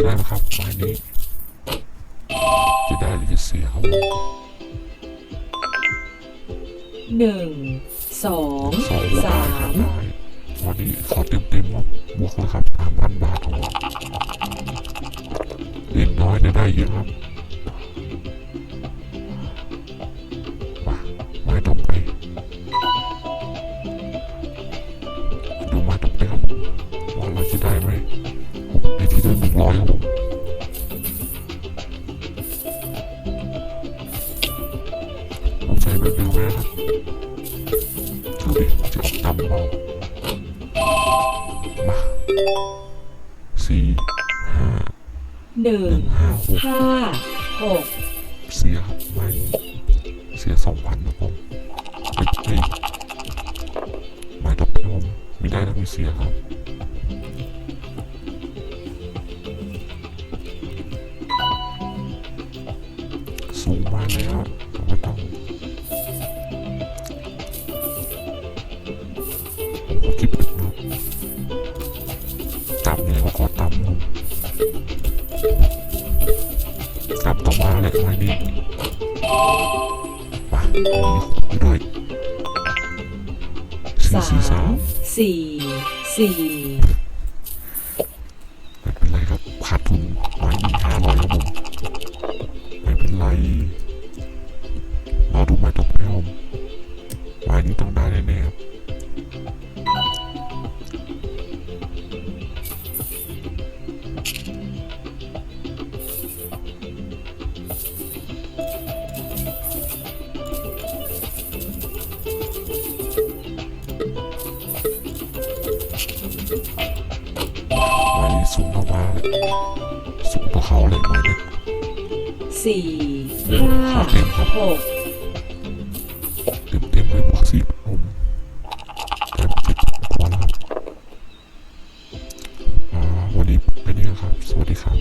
จำได้แล้วครับไม้นี้ จะได้หรือจะเสียครับผมหนึ่งสองสองสาได้ครับมได้วันนี้ขอเต็มเต็มๆครับบวกแล้วครับสามพันบาทครับผมเล่นน้อยได้ได้เยอะครับมาไม้ต่อไปดูไม้ต่อไปครับว่าเราจะได้ไหมผม ร้อยครับผมผมใส่แบบเดิมนะครับดูดิจะออกดำเบามาสี่ห้าหนึ่งห้าหกห้าหกเสียครับไม่เสียสองพันนะผมเฮ้ยเฮ้ยไม่ต่อไปครับผมมีได้แล้วมีเสียครับ สูงมากเลยครับไม่ต้องผมขอคิดเป็นนะต่ำเนี่ยเขาขอต่ำต่ำต่อมาเลยม่นี่มามีคุยด้วยสี่สามสี่สี่ เป็นไรรอดูไม้ต่อไปครับผมไม้นี้ต้องได้แน่ๆครับนี้สูงเข้ามาเลยสูงกว่าเขาเลยไม้เนี่ยสี่ เร็เข็มหกเต็มเต็มเลยบวกสี่ผมแต่เจ็บกว่าแล้ววันนี้เป็นยังไงครับ สวัสดีครับ